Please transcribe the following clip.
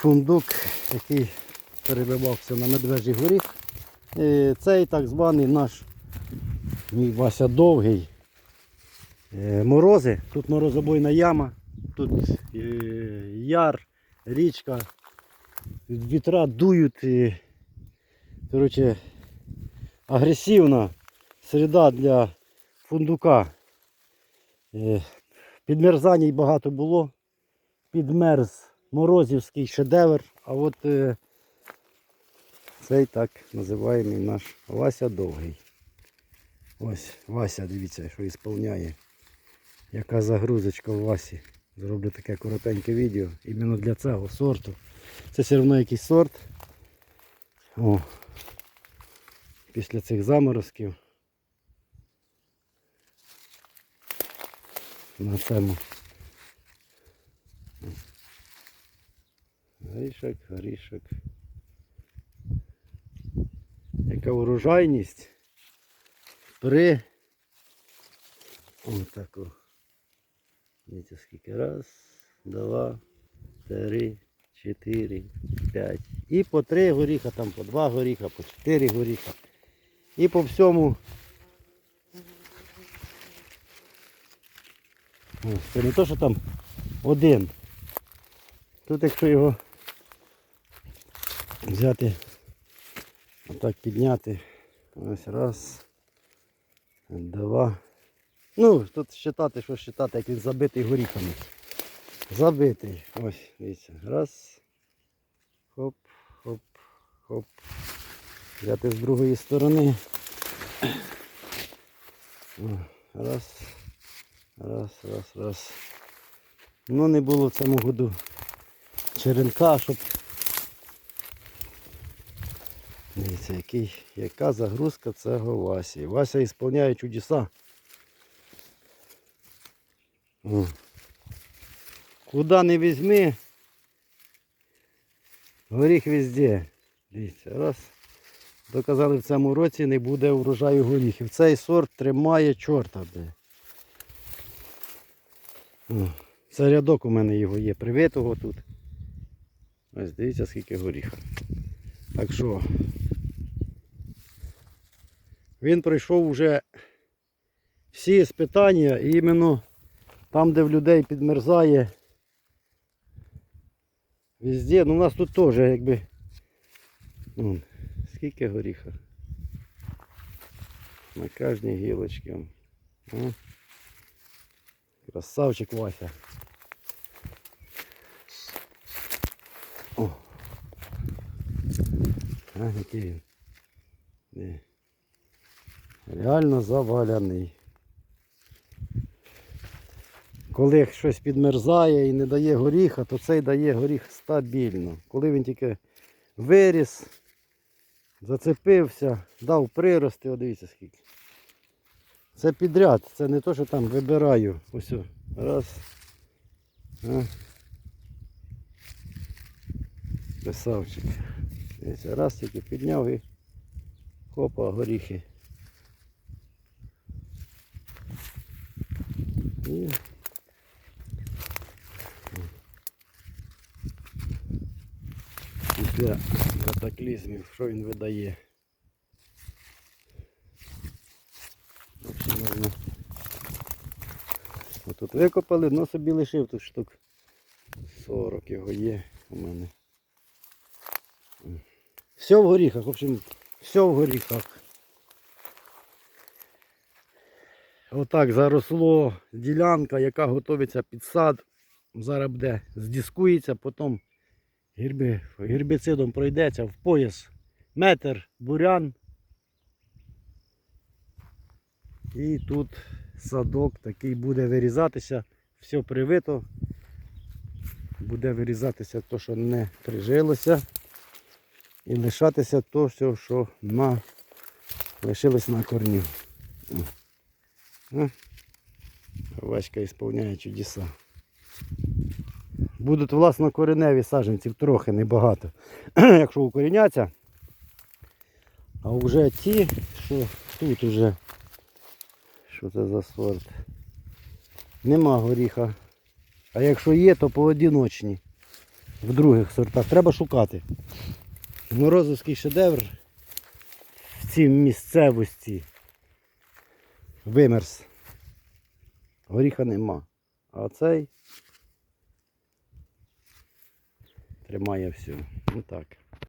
фундук, який перебивався на медвежий горіх. Е, Цей так званий наш мій Вася довгий. Е, Морози. Тут морозобойна яма, тут е, яр, річка, вітра дують. І, коротше, агресивна середа для фундука. Е, Підмерзань багато було. Підмерз морозівський шедевр. А от е, цей так називаємо наш Вася Довгий. Ось Вася, дивіться, що ісполняє. Яка загрузочка у Васі. Зроблю таке коротеньке відео іменно для цього сорту. Це все одно якийсь сорт. О, після цих заморозків. На цьому. Горішок, горішок. Яка урожайність при отаку. Дивіться скільки. Раз, два, три, чотири, п'ять. І по три горіха, там по два горіха, по чотири горіха. І по всьому. Це не то, що там один. Тут якщо його взяти, отак підняти. Ось раз, два. Ну, тут вважати, що вважати, як він забитий горіхами. Забитий. Ось, дивіться. Раз. Хоп, хоп, хоп. Взяти з другої сторони. Раз. Раз, раз, раз. Ну не було в цьому году черенка, щоб. Дивіться, який, яка загрузка цього Васі. Вася ісполняє чудеса. О. Куда не візьми, горіх везде. Дивіться, раз. Доказали в цьому році не буде урожаю горіхів. Цей сорт тримає чорта. Де. Це рядок у мене його є, привитого тут. Ось дивіться скільки горіха. Так що він пройшов вже всі спитання і іменно там, де в людей підмерзає. Везде, ну у нас тут теж якби. Вон, скільки горіха. На кожній гілочці. Красавчик Вася. О. А, який він. Де? Реально заваляний. Коли щось підмерзає і не дає горіха, то цей дає горіх стабільно. Коли він тільки виріс, зацепився, дав прирости, дивіться скільки. Це підряд, це не то, що там вибираю. Ось. Раз. А. Раз тільки підняв і хопа, горіхи. І після катаклізмів, що він видає. Отут викопали, но собі лишив тут штук 40 його є у мене. Все в горіхах, в общем, все в горіхах. Отак заросло ділянка, яка готується під сад. Зараз буде здіскується, потім герби, гербіцидом пройдеться в пояс метр бурян. І тут садок такий буде вирізатися, все привито. Буде вирізатися те, що не прижилося. І лишатися то все, що на... лишилось на корню. О. Васька ісполняє чудеса. Будуть власно кореневі саджанців трохи, небагато. Якщо укоріняться. А вже ті, що тут уже, що це за сорт, нема горіха. А якщо є, то поодіночні. в других сортах. Треба шукати. Морозовський шедевр в цій місцевості вимерз. Горіха нема. А цей тримає все. Ну так.